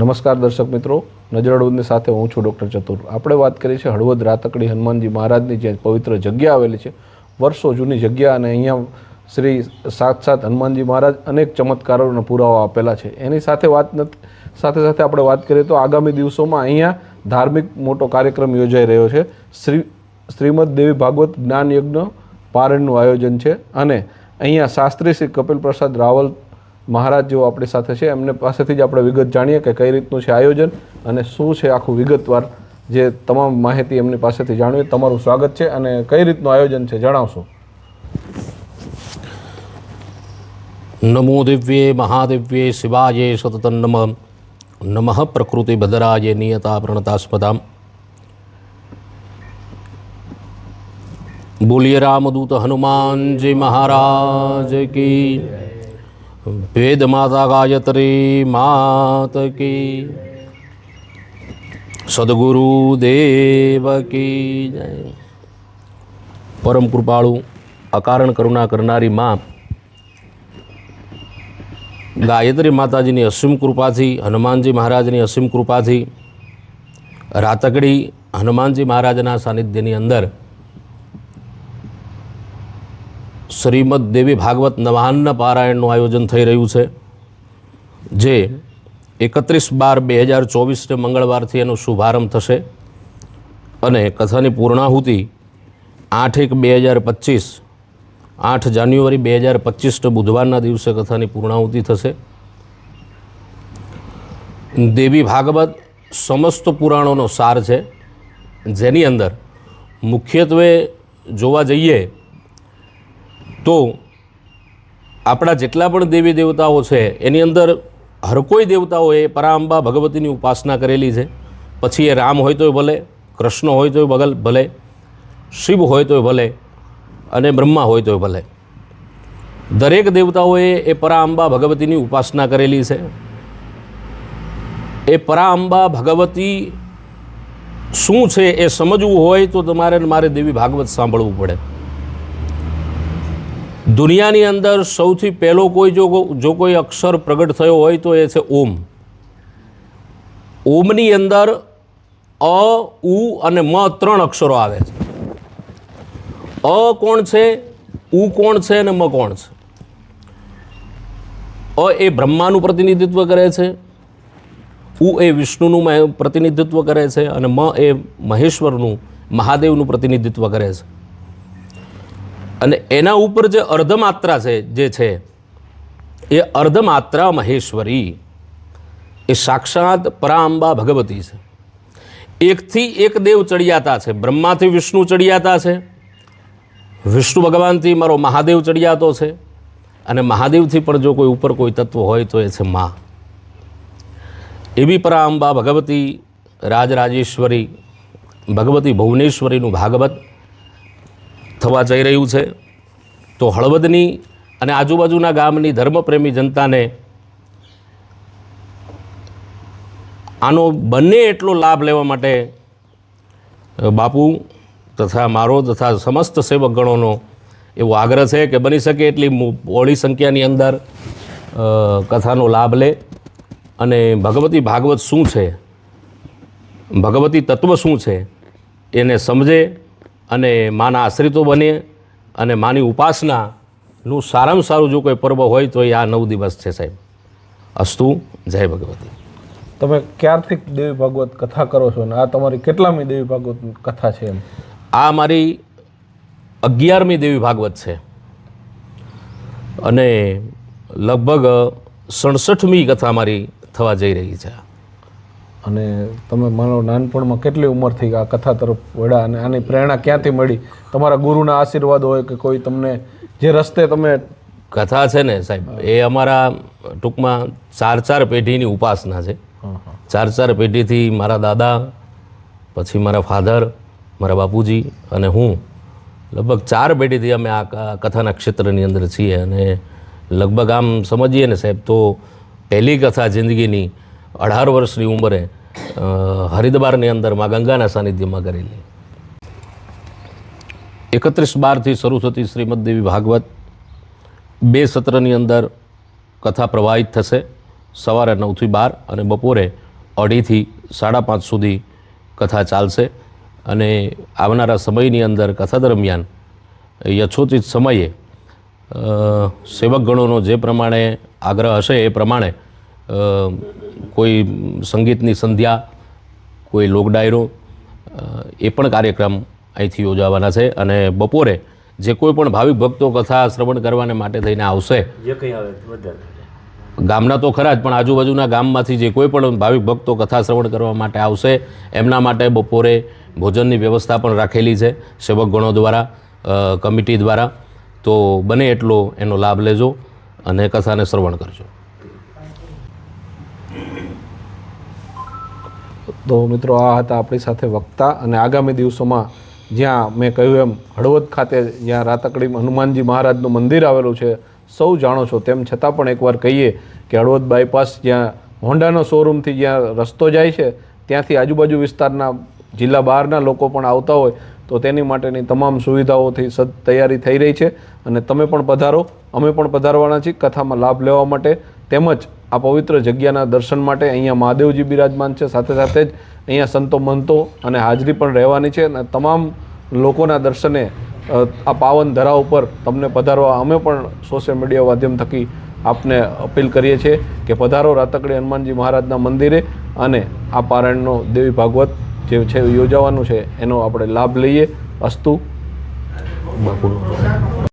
નમસ્કાર દર્શક મિત્રો. નજર સાથે હું છું ડૉક્ટર ચતુર. આપણે વાત કરી છે હળવદ રાતકડી હનુમાનજી મહારાજની જે પવિત્ર જગ્યા આવેલી છે. વર્ષો જૂની જગ્યા અને અહીંયા શ્રી સાત સાત હનુમાનજી મહારાજ અનેક ચમત્કારોના પુરાવા આપેલા છે. એની સાથે વાત સાથે સાથે આપણે વાત કરીએ તો આગામી દિવસોમાં અહીંયા ધાર્મિક મોટો કાર્યક્રમ યોજાઈ રહ્યો છે. શ્રી, શ્રીમદ દેવી ભાગવત જ્ઞાન યજ્ઞ પારણનું આયોજન છે અને અહીંયા શાસ્ત્રી શ્રી કપિલ પ્રસાદ રાવલ મહારાજ જેઓ આપણી સાથે છે, એમને પાસેથી જ આપણે વિગત જાણીએ કે કઈ રીતનું છે આયોજન અને શું છે આખું વિગતવાર જે તમામ માહિતી એમની પાસેથી જાણવી. તમારું સ્વાગત છે અને કઈ રીતનું આયોજન છે જણાવશો. નમો દિવ્યે મહાદિવ્યે શિવાયે સતત નમ. નમઃ પ્રકૃતિ ભદરાય નિયતા પ્રણતાસ્પદામ બોલીએ રામદૂત હનુમાનજી મહારાજ કી વેદ માતા ગાયત્રી માત કી સદગુરુ દેવ કી જય પરમ કૃપાળુ અકારણ કરુણા કરનારી મા ગાયત્રી માતાજીની અસીમ કૃપાથી હનુમાનજી મહારાજની અસીમ કૃપાથી રાતકડી હનુમાનજી મહારાજના સાનિધ્યની અંદર શ્રીમદ દેવી ભાગવત નવાન્ન પારાયણનું આયોજન થઈ રહ્યું છે, જે એકત્રીસ બાર બે હજાર ચોવીસને મંગળવારથી એનો શુભારંભ થશે. અને કથાની પૂર્ણાહુતિ આઠ એક બે હજાર પચીસ, આઠ જાન્યુઆરી બે હજાર પચીસને બુધવારના દિવસે કથાની પૂર્ણાહુતિ થશે. દેવી ભાગવત સમસ્ત પુરાણોનો સાર છે, જેની અંદર મુખ્યત્વે જોવા જઈએ તો આપણા જેટલા પણ દેવી દેવતાઓ છે, એની અંદર હર કોઈ દેવતાઓએ પરાંબા ભગવતીની ઉપાસના કરેલી છે. પછી એ રામ હોય તોય ભલે, કૃષ્ણ હોય તોય બગલ ભલે, શિવ હોય તોય ભલે અને બ્રહ્મા હોય તોય ભલે. દરેક દેવતાઓએ એ પરાંબા ભગવતીની ઉપાસના કરેલી છે. એ પરાંબા ભગવતી શું છે એ સમજવું હોય તો તમારે મારે દેવી ભાગવત સાંભળવું પડે. દુનિયાની અંદર સૌથી પહેલો કોઈ જો જો કોઈ અક્ષર પ્રગટ થયો હોય તો એ છે ઓમ. ઓમની અંદર અ, ઉ અને મ ત્રણ અક્ષરો આવે છે. અ કોણ છે? ઉ કોણ છે અને મ કોણ છે? અ એ બ્રહ્માનું પ્રતિનિધિત્વ કરે છે. ઉ એ વિષ્ણુનું પ્રતિનિધિત્વ કરે છે અને મ એ મહેશ્વરનું, મહાદેવનું પ્રતિનિધિત્વ કરે છે. અને એના ઉપર જે અર્ધમાત્રા છે, જે છે, એ અર્ધમાત્રા મહેશ્વરી. એ સાક્ષાત પરાંબા ભગવતી છે. એકથી એક દેવ ચડિયાતા છે. બ્રહ્માથી વિષ્ણુ ચડિયાતા છે. વિષ્ણુ ભગવાનથી મારો મહાદેવ ચડિયાતો છે. અને મહાદેવથી પણ જો કોઈ ઉપર કોઈ તત્વ હોય તો એ છે મા. એવી પરાંબા ભગવતી, રાજરાજેશ્વરી, ભગવતી ભુવનેશ્વરીનું ભાગવત થવા જઈ રહ્યું છે. તો હળવદની અને આજુબાજુના ગામની ધર્મપ્રેમી જનતાને આનો બંને એટલો લાભ લેવા માટે બાપુ તથા મારો તથા સમસ્ત સેવકગણોનો એવો આગ્રહ છે કે બની શકે એટલી ઓળી સંખ્યાની અંદર કથાનો લાભ લે. અને ભગવતી ભાગવત શું છે? ભગવતી તત્વ શું છે? એને સમજે અને માના આશ્રિતો બને અને માની ઉપાસનાનું સારામાં સારું જો કોઈ પર્વ હોય તો એ આ નવ દિવસ છે સાહેબ. અસ્તુ જય ભગવતી. તમે ક્યારથી દેવી ભાગવત કથા કરો છો અને આ તમારી કેટલામી દેવી ભાગવત કથા છે એમ? આ મારી અગિયારમી દેવી ભાગવત છે. અને લગભગ સડસઠમી કથા મારી થવા જઈ રહી છે. અને તમે માનો નાનપણમાં કેટલી ઉંમરથી આ કથા તરફ વળ્યા અને આની પ્રેરણા ક્યાંથી મળી? તમારા ગુરુના આશીર્વાદ હોય કે કોઈ તમને જે રસ્તે તમે કથા છે ને સાહેબ એ અમારા ટૂંકમાં ચાર ચાર પેઢીની ઉપાસના છે. ચાર ચાર પેઢીથી મારા દાદા પછી મારા ફાધર મારા બાપુજી અને હું લગભગ ચાર પેઢીથી અમે આ કથાના ક્ષેત્રની અંદર છીએ. અને લગભગ આમ સમજીએ ને સાહેબ તો પહેલી કથા જિંદગીની અઢાર વર્ષની ઉંમરે હરિદ્વારની અંદરમાં ગંગાના સાનિધ્યમાં કરેલી. એકત્રીસ બારથી શરૂ થતી શ્રીમદ દેવી ભાગવત બે સત્રની અંદર કથા પ્રવાહિત થશે સવારે નવથી બાર અને બપોરે અઢીથી સાડા પાંચ સુધી કથા ચાલશે અને આવનારા સમયની અંદર કથા દરમિયાન યથોચિત સમયે સેવકગણોનો જે પ્રમાણે આગ્રહ હશે એ પ્રમાણે કોઈ સંગીતની સંધ્યા કોઈ લોક ડાયરો એ પણ કાર્યક્રમ અહીંથી યોજાવાના છે અને બપોરે જે કોઈ પણ ભાવિક ભક્તો કથા શ્રવણ કરવાને માટે થઈને આવશે જે કંઈ આવે વધારે ગામના તો ખરા જ પણ આજુબાજુના ગામમાંથી જે કોઈ પણ ભાવિક ભક્તો કથા શ્રવણ કરવા માટે આવશે એમના માટે બપોરે ભોજનની વ્યવસ્થા પણ રાખેલી છે સેવકગણો દ્વારા કમિટી દ્વારા. તો બને એટલો એનો લાભ લેજો અને કથાને શ્રવણ કરજો. તો મિત્રો આ હતા આપણી સાથે વક્તા અને આગામી દિવસોમાં જ્યાં મેં કહ્યું એમ હળવદ ખાતે જ્યાં રાતકડી હનુમાનજી મહારાજનું મંદિર આવેલું છે, સૌ જાણો છો. તેમ છતાં પણ એકવાર કહીએ કે હળવદ બાયપાસ જ્યાં હોન્ડાનો શોરૂમથી જ્યાં રસ્તો જાય છે, ત્યાંથી આજુબાજુ વિસ્તારના જિલ્લા બહારના લોકો પણ આવતા હોય, તો તેની માટેની તમામ સુવિધાઓથી સદ તૈયારી થઈ રહી છે. અને તમે પણ પધારો. અમે પણ પધારવાના છીએ. કથામાં લાભ લેવા માટે તેમજ આ પવિત્ર જગ્યાના દર્શન માટે અહીંયા મહાદેવજી બિરાજમાન છે. સાથે સાથે જ અહીંયા સંતો મંતો અને હાજરી પણ રહેવાની છે અને તમામ લોકોના દર્શને આ પાવન ધરા ઉપર તમને પધારવા અમે પણ સોશિયલ મીડિયા માધ્યમ થકી આપને અપીલ કરીએ છીએ કે પધારો રાતકડી હનુમાનજી મહારાજના મંદિરે અને આ પારાયણનો દેવી ભાગવત જે છે યોજાવાનું છે. એનો આપણે લાભ લઈએ. અસ્તુ. બાપુનું